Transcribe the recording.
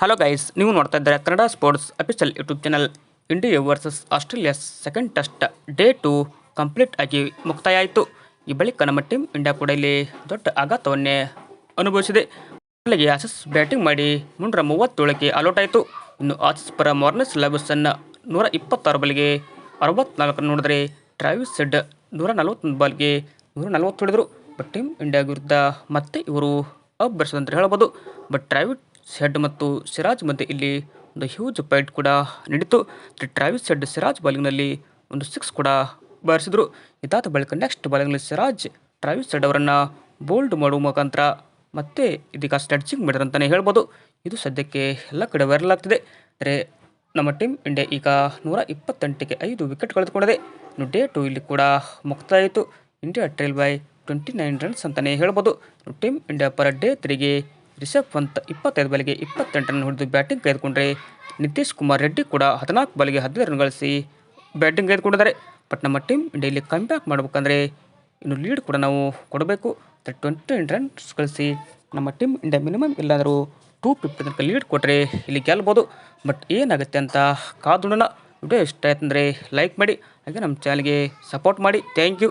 Hello guys ನೀವು ನೋಡ್ತಾ ಇದ್ದಾರೆ Kannada sports official YouTube channel India versus Australia second test day two complete ಆಗಿ ಮುಕ್ತಾಯ ಆಯಿತು ಈ ಬಳಿಕ ನಮ್ಮ ಟೀಮ್ ಇಂಡಿಯಾ ಕೂಡ ಇಲ್ಲಿ ದೊಡ್ಡ ಆಘಾತವನ್ನೇ ಅನುಭವಿಸಿದೆ. ಅಲ್ಲಿಗೆ ಆಸಸ್ ಬ್ಯಾಟಿಂಗ್ ಮಾಡಿ ಮುನ್ನೂರ ಮೂವತ್ತೇಳಕ್ಕೆ ಆಲೌಟ್ ಆಯಿತು ಇನ್ನು ಆಸಸ್ ಪರ ಮಾರ್ನಸ್ ಲೆಬಸನ್ ನೂರ ಇಪ್ಪತ್ತಾರು ಬಾಲ್ಗೆ ಅರವತ್ನಾಲ್ಕು ನೋಡಿದರೆ ಟ್ರಾವಿಸ್ ಸೆಡ್ ನೂರ ನಲವತ್ತೊಂದು ಬಾಲ್ಗೆ ನೂರ ನಲವತ್ತು ಬಟ್ ಟೀಮ್ ಇಂಡಿಯಾ ವಿರುದ್ಧ ಮತ್ತೆ ಇವರು ಅಬ್ಬರಿಸಿದಂತ ಹೇಳಬಹುದು. ಬಟ್ ಟ್ರಾವಿಡ್ ಶೆಡ್ ಮತ್ತು ಸಿರಾಜ್ ಮಧ್ಯೆ ಇಲ್ಲಿ ಒಂದು ಹ್ಯೂಜ್ ಫೈಟ್ ಕೂಡ ನಡೀತು. ಟ್ರಾವಿಸ್ ಶೆಡ್ ಸಿರಾಜ್ ಬಾಲಿಂಗ್ನಲ್ಲಿ ಒಂದು ಸಿಕ್ಸ್ ಕೂಡ ಬಾರಿಸಿದರು. ಇದಾದ ಬಳಿಕ ನೆಕ್ಸ್ಟ್ ಬಾಲಿಂಗ್ನಲ್ಲಿ ಸಿರಾಜ್ ಟ್ರಾವಿಸ್ ಶೆಡ್ ಅವರನ್ನು ಬೋಲ್ಡ್ ಮಾಡುವ ಮುಖಾಂತರ ಮತ್ತೆ ಇದೀಗ ಸ್ಟಡ್ಜಿಂಗ್ ಮಾಡಿದ್ರು ಅಂತಲೇ ಹೇಳ್ಬೋದು. ಇದು ಸದ್ಯಕ್ಕೆ ಎಲ್ಲ ಕಡೆ ವೈರಲ್ ಆಗ್ತಿದೆ. ಅಂದರೆ ನಮ್ಮ ಟೀಮ್ ಇಂಡಿಯಾ ಈಗ ನೂರ ಇಪ್ಪತ್ತೆಂಟಕ್ಕೆ ಐದು ವಿಕೆಟ್ ಕಳೆದುಕೊಂಡಿದೆ. ಇನ್ನು ಡೇ ಟು ಇಲ್ಲಿ ಕೂಡ ಮುಕ್ತಾಯಿತು India trail by twenty nine runs ಅಂತಲೇ ಹೇಳ್ಬೋದು ಟೀಮ್ ಇಂಡಿಯಾ ಪರ ಡೇ ತ್ರೀಗೆ ರಿಷಬ್ ಪಂತ್ ಇಪ್ಪತ್ತೈದು ಬಲಿಗೆ ಇಪ್ಪತ್ತೆಂಟು ರನ್ ಹೊಡೆದು ಬ್ಯಾಟಿಂಗ್ ಕೈದುಕೊಂಡ್ರೆ ನಿತೀಶ್ ಕುಮಾರ್ ರೆಡ್ಡಿ ಕೂಡ ಹದಿನಾಲ್ಕು ಬಲಿಗೆ ಹದಿನೈದು ರನ್ ಗಳಿಸಿ ಬ್ಯಾಟಿಂಗ್ ಕೈದುಕೊಂಡಿದ್ದಾರೆ ಬಟ್ ನಮ್ಮ ಟೀಮ್ ಇಂಡಿಯಾ ಇಲ್ಲಿ ಕಮ್ ಬ್ಯಾಕ್ ಮಾಡಬೇಕಂದ್ರೆ ಇನ್ನು ಲೀಡ್ ಕೂಡ ನಾವು ಕೊಡಬೇಕು. ಟ್ವೆಂಟಿ ನೈನ್ ರನ್ಸ್ ಗಳಿಸಿ ನಮ್ಮ ಟೀಮ್ ಇಂಡಿಯಾ ಮಿನಿಮಮ್ ಇಲ್ಲಾದರೂ ಟೂ ಫಿಫ್ಟಿ ತನಕ ಲೀಡ್ ಕೊಟ್ಟರೆ ಇಲ್ಲಿ ಗೆಲ್ಬೋದು ಬಟ್ ಏನಾಗುತ್ತೆ ಅಂತ ಕಾದು ನೋಡೋಣ. ವಿಡಿಯೋ ಇಷ್ಟ ಆಯ್ತಂದರೆ ಲೈಕ್ ಮಾಡಿ, ಹಾಗೆ ನಮ್ಮ ಚಾನಲ್ಗೆ ಸಪೋರ್ಟ್ ಮಾಡಿ. Thank you.